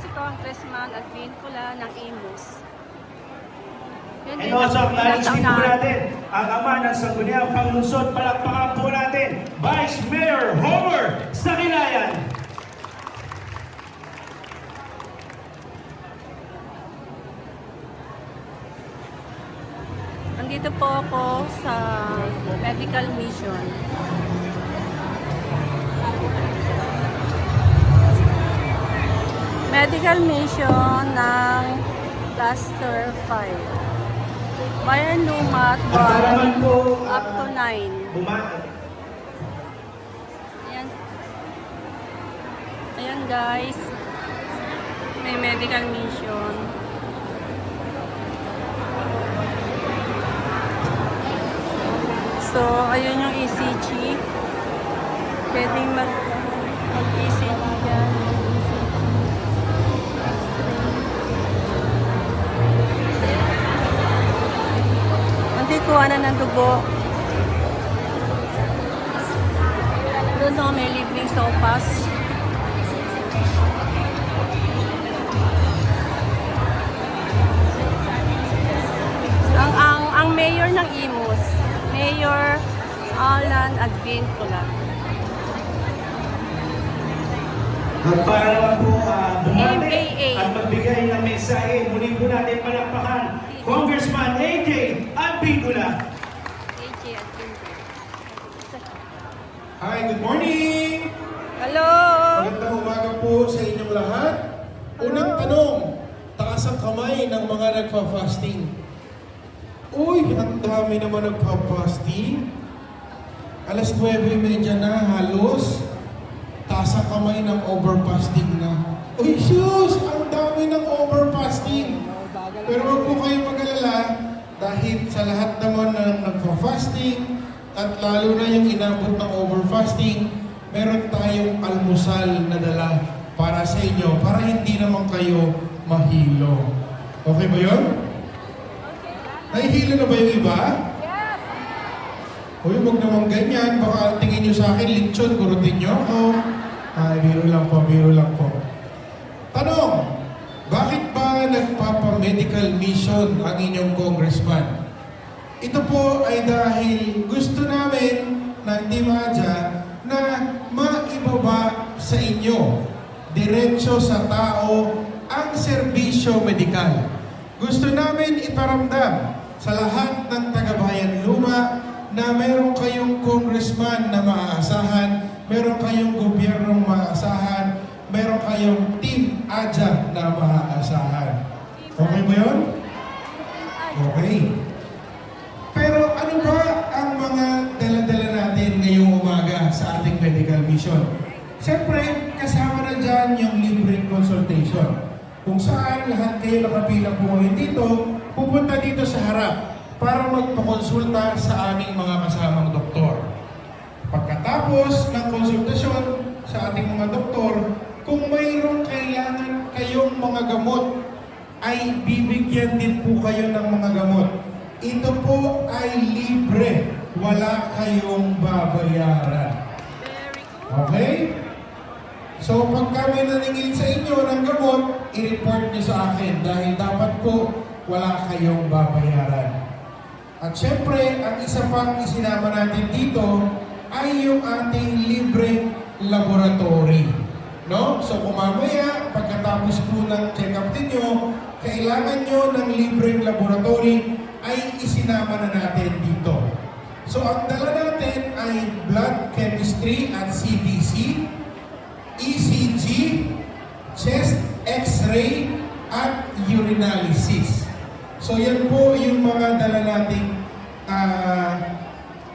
si Congressman Alvin Pula ng Imus. Yun And also, din po natin ang ama ng Sangguniang Panglusod. Palakpakan po natin, Vice Mayor Homer Sakilayan. Nandito po ako sa medical mission. Medical mission ng Cluster 5. Bayan Lumat, At para naman po, up to ah, 9. buma- Ayan. Ayan guys. May medical mission. So, ayun yung ECG. Pwedeng mag, mag-ECG dyan. Hindi ko na ng dugo. Doon no, may libreng sopas. Ang, ang, ang mayor ng Imus, Mayor Alan Advincula. At para naman po uh, bumati MAA. at magbigay ng mensahe, muli po natin palakpakan, Congressman AJ AJ Advincula. Hi, good morning! Hello! Magandang umaga po sa inyong lahat. Unang tanong, taas ang kamay ng mga nagpa-fasting. Uy, ang dami naman nagpa-fasting. Alas 9.30 na halos. Taas ang kamay ng overfasting na. Uy, sus! Ang dami ng overfasting. Pero huwag po kayong mag-alala dahil sa lahat naman ng nagpa-fasting at lalo na yung inabot ng overfasting, meron tayong almusal na dala para sa inyo para hindi naman kayo mahilo. Okay ba yun? Nahihilo na ba yung iba? Yes! Uy, huwag naman ganyan. Baka tingin nyo sa akin, lechon, kurutin nyo ako. Ay, biro lang po, biro lang po. Tanong, bakit ba nagpapa-medical mission ang inyong congressman? Ito po ay dahil gusto namin ng Team Aja na maibaba sa inyo, diretso sa tao, ang serbisyo medikal. Gusto namin iparamdam sa lahat ng tagabayan luma na meron kayong congressman na maaasahan, meron kayong gobyernong maaasahan, meron kayong team AJA na maaasahan. Okay ba yun? Okay. Pero ano ba ang mga dala-dala natin ngayong umaga sa ating medical mission? Siyempre, kasama na dyan yung libreng consultation. Kung saan lahat kayo nakapila po ngayon dito, pupunta dito sa harap para magpakonsulta sa aming mga kasamang doktor. Pagkatapos ng konsultasyon sa ating mga doktor, kung mayroong kailangan kayong mga gamot, ay bibigyan din po kayo ng mga gamot. Ito po ay libre. Wala kayong babayaran. Okay? So pag kami naningil sa inyo ng gamot, i-report niyo sa akin dahil dapat po wala kayong babayaran. At syempre, ang isa pang isinama natin dito ay yung ating libreng laboratory. No? So kung mamaya, pagkatapos po ng check-up ninyo, kailangan nyo ng libreng laboratory, ay isinama na natin dito. So ang dala natin ay blood chemistry at CBC, ECG, chest x-ray, at urinalysis. So yan po yung mga dala nating ah,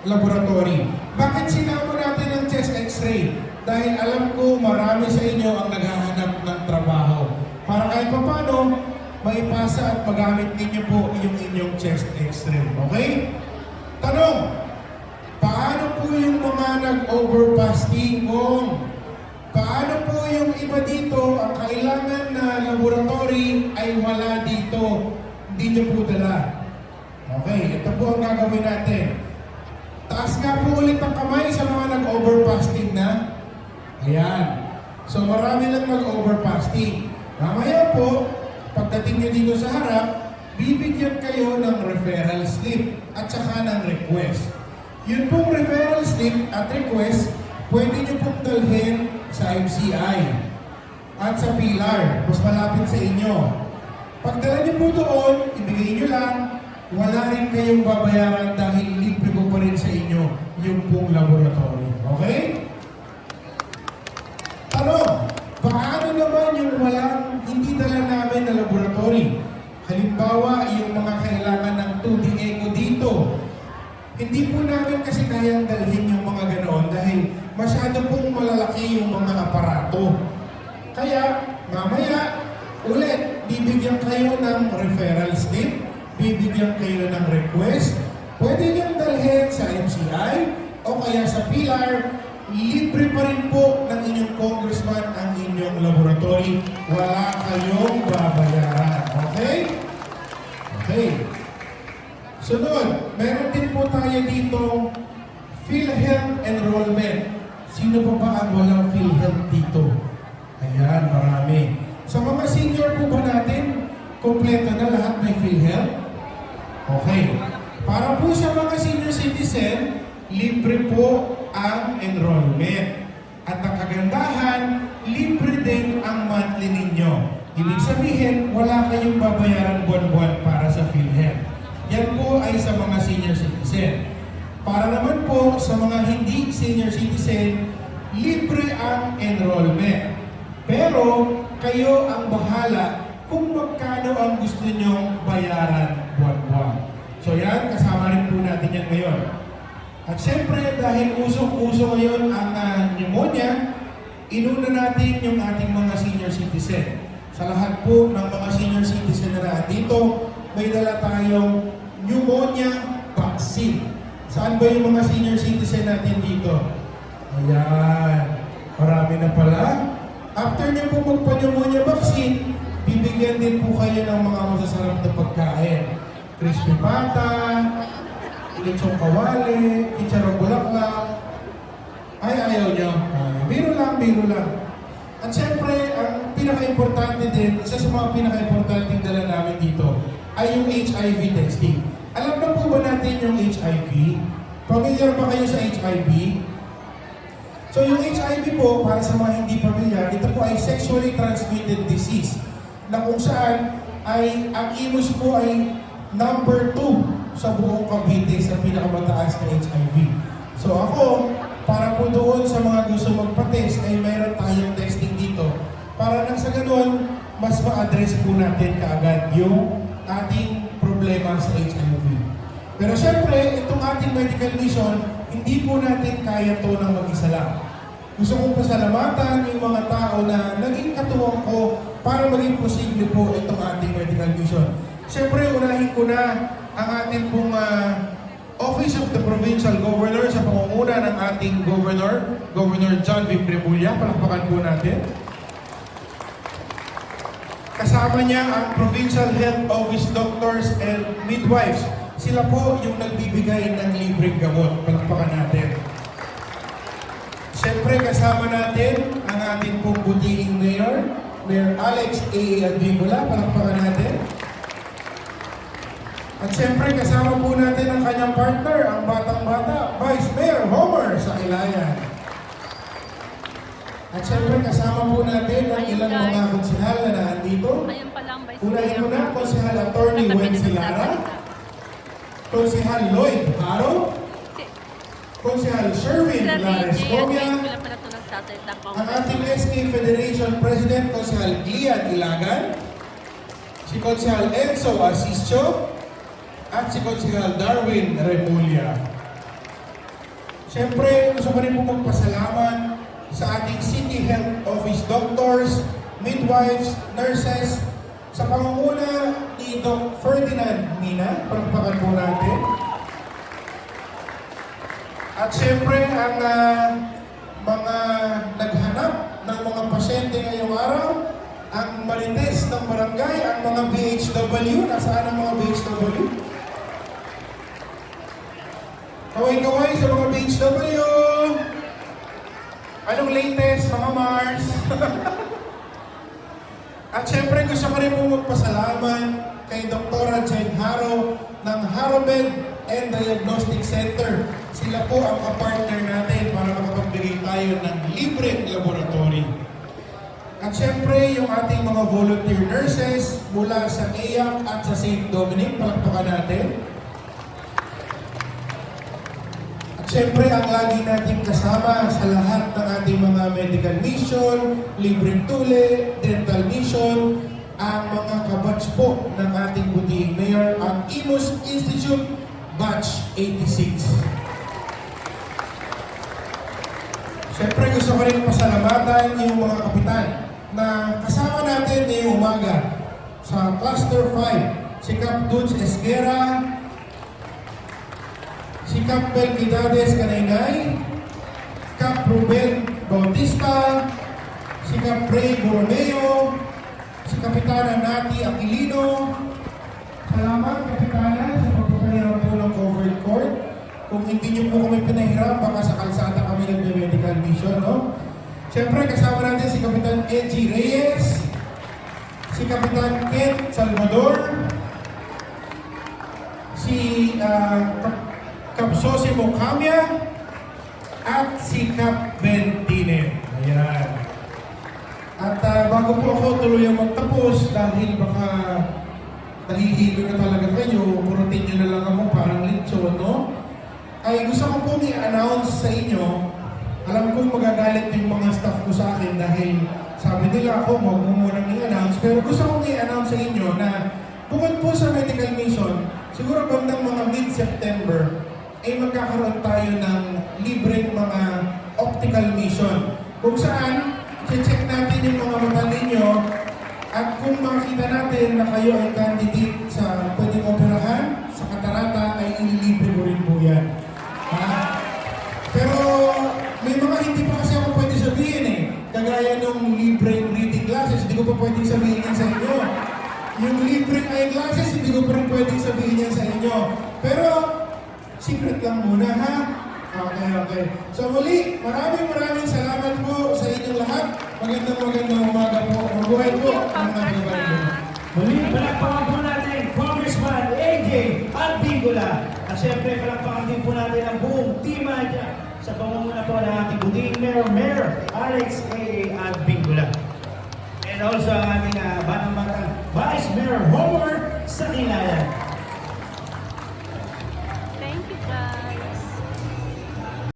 laboratory. Bakit sinama natin ang chest x-ray? Dahil alam ko marami sa inyo ang naghahanap ng trabaho. Para kahit papano, maipasa at magamit ninyo po yung inyong chest x-ray. Okay? Tanong, paano po yung mga nag-overfasting kung Paano po yung iba dito, ang kailangan na laboratory ay wala dito. Hindi nyo po dala. Okay, ito po ang gagawin natin. Taas nga po ulit ang kamay sa mga nag-overfasting na. Ayan. So marami lang nag-overfasting. Mamaya po, pagdating nyo dito sa harap, bibigyan kayo ng referral slip at saka ng request. Yun pong referral slip at request, pwede nyo pong dalhin sa MCI at sa Pilar, mas malapit sa inyo. Pagdala niyo po doon, ibigay niyo lang, wala rin kayong babayaran dahil libre ko pa rin sa inyo yung pong laboratory. Okay? Hindi po namin kasi kayang dalhin yung mga ganoon dahil masyado pong malalaki yung mga aparato. Kaya, mamaya, ulit, bibigyan kayo ng referral slip, bibigyan kayo ng request, pwede niyong dalhin sa MCI o kaya sa PILAR, libre pa rin po ng inyong congressman ang inyong laboratory. Wala kayong babayaran. Okay? Okay. Sunod, tayo dito PhilHealth enrollment. Sino pa ba ang walang PhilHealth dito? Ayan, marami. Sa mga senior po ba natin, kompleto na lahat may PhilHealth? Okay. Para po sa mga senior citizen, libre po ang enrollment. At ang kagandahan, libre din ang monthly ninyo. Ibig sabihin, wala kayong babayaran buwan-buwan para sa PhilHealth. Ay sa mga senior citizen. Para naman po sa mga hindi senior citizen, libre ang enrollment. Pero kayo ang bahala kung magkano ang gusto nyong bayaran buwan-buwan. So yan, kasama rin po natin yan ngayon. At syempre, dahil usong-uso ngayon ang ah, pneumonia, inuna natin yung ating mga senior citizen. Sa lahat po ng mga senior citizen na dito, may dala tayong pneumonia vaccine. Saan ba yung mga senior citizen natin dito? Ayan. Marami na pala. After niyo po magpa-pneumonia vaccine, bibigyan din po kayo ng mga masasarap na pagkain. Crispy pata, lechong kawali, chicharong bulaklak. Ay, ayaw niyo. Ay, biro lang, biro lang. At syempre, ang pinaka-importante din, isa sa mga pinaka-importante dala namin dito, ay yung HIV testing. Po natin yung HIV? Familiar ba kayo sa HIV? So yung HIV po, para sa mga hindi familiar, ito po ay sexually transmitted disease na kung saan ay ang imus po ay number 2 sa buong Cavite sa pinakamataas na HIV. So ako, para po doon sa mga gusto magpa-test, ay mayroon tayong testing dito para nang sa ganun, mas ma-address po natin kaagad yung ating problema sa HIV. Pero syempre, itong ating medical mission, hindi po natin kaya to ng mag-isa lang. Gusto kong pasalamatan yung mga tao na naging katuwang ko para maging posible po itong ating medical mission. Siyempre, unahin ko na ang ating pong ah, Office of the Provincial Governor sa pangunguna ng ating Governor, Governor John V. Pribulia. Palakpakan po natin. Kasama niya ang Provincial Health Office Doctors and Midwives. Sila po yung nagbibigay ng libreng gamot. Palakpakan natin. Siyempre kasama natin ang ating pong butihing mayor, Mayor Alex A. Advigula. Palakpakan natin. At siyempre kasama po natin ang kanyang partner, ang batang-bata, Vice Mayor Homer sa Ilayan. At siyempre kasama po natin ang ilang mga konsehal na vice Unahin mo na, Konsehal Attorney ng Lara, Konsehal Lloyd Haro, Konsehal Sherwin Lares Comia, ang ating SK Federation President, Konsehal Glian Ilagan, si Konsehal Enzo Asisio, at si Konsehal Darwin Remulla. Siyempre, gusto ko rin po magpasalamat sa ating City Health Office doctors, midwives, nurses, sa pangunguna ni Doc Ferdinand Mina, palakpakan po natin. At siyempre, ang ah, mga naghanap ng mga pasyente ngayong araw, ang marites ng barangay, ang mga BHW, nasaan ang mga BHW? Kaway-kaway sa mga BHW! Anong latest, mga Mars? At syempre gusto ko rin po magpasalamat kay Dr. Jen Haro ng Haromed and Diagnostic Center. Sila po ang kapartner natin para makapagbigay tayo ng libreng laboratory. At syempre, yung ating mga volunteer nurses mula sa EAC at sa St. Dominic, palakpakan natin. At syempre, ang lagi nating kasama sa lahat ng ating mga medical mission, libreng tule, dental mission, ang mga kabatch po ng ating buting mayor ang Imus Institute Batch 86. Siyempre gusto ko rin pasalamatan yung mga kapitan na kasama natin ngayong umaga sa Cluster 5, si Cap Dudes Esguera, si Cap Belquidades Canaynay, Cap Ruben Bautista, si Cap Ray Borromeo, Kapitana Nati Aquilino. Salamat Kapitana sa pagpapahiram po ng covered court. Kung hindi niyo po kami pinahiram, baka sa kalsada kami nagme-medical mission, no? Siyempre, kasama natin si Kapitan Edgy Reyes, si Kapitan Kent Salvador, si uh, Kap- Kapsosi Mocamia, at si Kap Bentine. Ayan. At ah, bago po ako tuluyang magtapos, dahil baka nahihilo na talaga kayo, purutin nyo na lang ako parang litson, no? Ay gusto ko pong i-announce sa inyo, alam kong magagalit yung mga staff ko sa akin dahil sabi nila ako, huwag mo munang i-announce, pero gusto kong i-announce sa inyo na bukod po sa medical mission, siguro bandang mga mid-September, ay magkakaroon tayo ng libreng mga optical mission. Kung saan, check natin yung mga mata ninyo at kung makita natin na kayo ay candidate sa pwedeng operahan, sa katarata ay ililibre mo rin po yan. Ha? Pero may mga hindi pa kasi ako pwede sabihin eh. Kagaya nung libreng reading glasses, hindi ko pa pwedeng sabihin yan sa inyo. Yung libreng eyeglasses, hindi ko pa rin pwedeng sabihin yan sa inyo. Pero, secret lang muna ha. Okay, okay. So muli, maraming maraming salamat po sa inyong lahat. Magandang magandang umaga po. Mabuhay po ang mga kabayan. Muli, palakpakan po natin Congressman AJ at Bingula. At syempre, palakpakan din po natin ang buong team dyan sa pamumuna po ng ating buting Mayor Mayor Alex A.A. at Bingula. And also ang ating uh, batang-batang Vice Mayor Homer sa Kilayan.